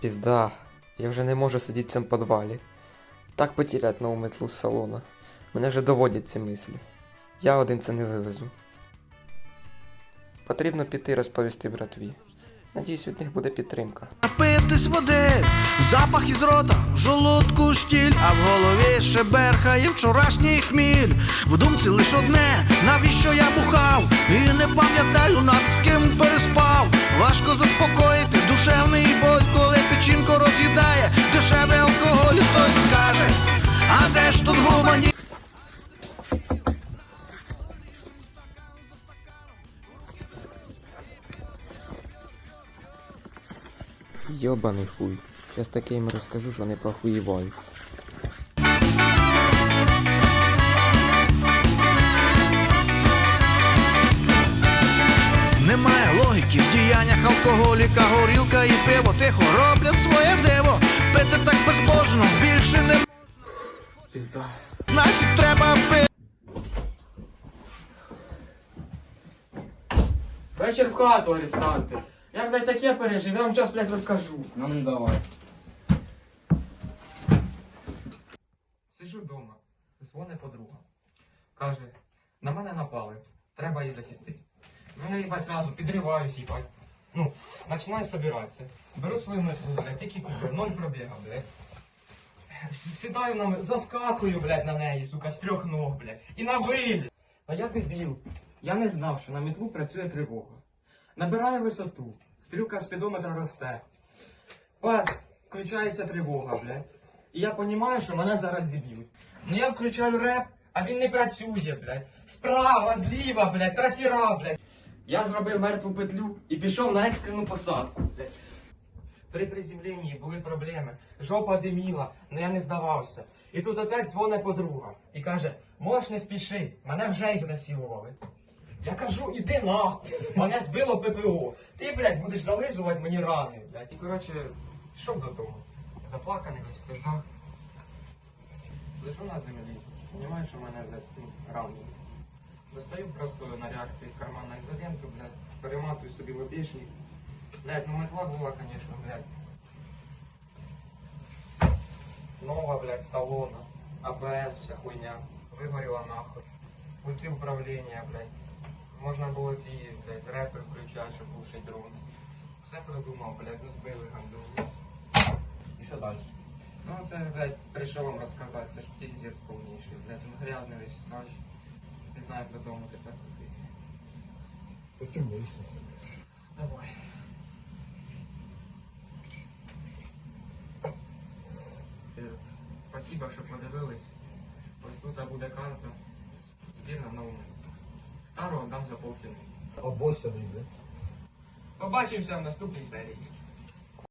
Пізда, я вже не можу сидіти в цьому підвалі. Так потерять нову метлу з салона. Мене вже доводять ці мислі. Я один це не вивезу. Потрібно піти розповісти братві. Надіюсь, від них буде підтримка. Напитись води, запах із рота, в жолудку штіль, а в голові ще берхає вчорашній хміль. В думці лиш одне, навіщо я бухав, і не пам'ятаю навіть з ким переспав. Важко заспокоїти душевний боль, коли печінко роз'їдає дешевий алкоголь, хтось скаже, а де ж тут гумані? Йобаний хуй. Щас таке їм розкажу, що не похуєваю. Діяннях алкоголіка, горілка і пиво тихо роблять своє диво. Пити так безбожно, більше не Пізда. значить треба пити. Вечір в хату, арестанти. Як блядь, таке пережив, я вам час, блядь, розкажу. Ну ну давай. Сижу вдома, дзвоне подруга. Каже, на мене напали, треба її захистити. Ну я їбать зразу підриваюсь, їбать. Ну, починаю собиратися. Беру свою тільки купив, ноль пробіга, блядь. Сідаю на заскакую, блядь, на неї, сука, з трьох ног, блядь. І на виліт. А я дебіл. Я не знав, що на метлу працює тривога. Набираю висоту, стрілка спідометра росте. Бац, включається тривога, блядь. І я розумію, що мене зараз зіб'ють. Ну я включаю реп, а він не працює, блядь. Справа, зліва, блядь, трасіра, блядь. Я зробив мертву петлю і пішов на екстрену посадку. При приземленні були проблеми. Жопа диміла, але я не здавався. І тут опять дзвонить подруга і каже: можеш не спішити, мене вже й ізнасилували. Я кажу, іди нахуй, мене збило ППО. Ти, блядь, будеш зализувати мені рани, блядь. І коротше, йшов додому. Заплаканий весь в сльозах. Лежу на землі, розумію, що мене, блядь, ну, рани. Достаю просто на реакції з кармана ізоленту, блядь, перематую собі лобішник. Блядь, ну метла була, конечно, блядь. Нова, блядь, салона, АБС, вся хуйня. Вигоріла нахуй. Пульти управління, блядь. Можна було ці, блядь, репи включати, щоб глушить дрон. Все придумав, блядь, ну збили гандони. І що далі? Ну це, блядь, прийшов вам розказати, це ж піздець повніший, блядь, він грязний весь сач. Не знаю, додому тепер ходити. Почумуйся. Давай. Е, Спасибо, що подивились. Ось тут буде карта. Збір на. Старого дам за полціни. Обоссяний, бля. Побачимося в наступній серії.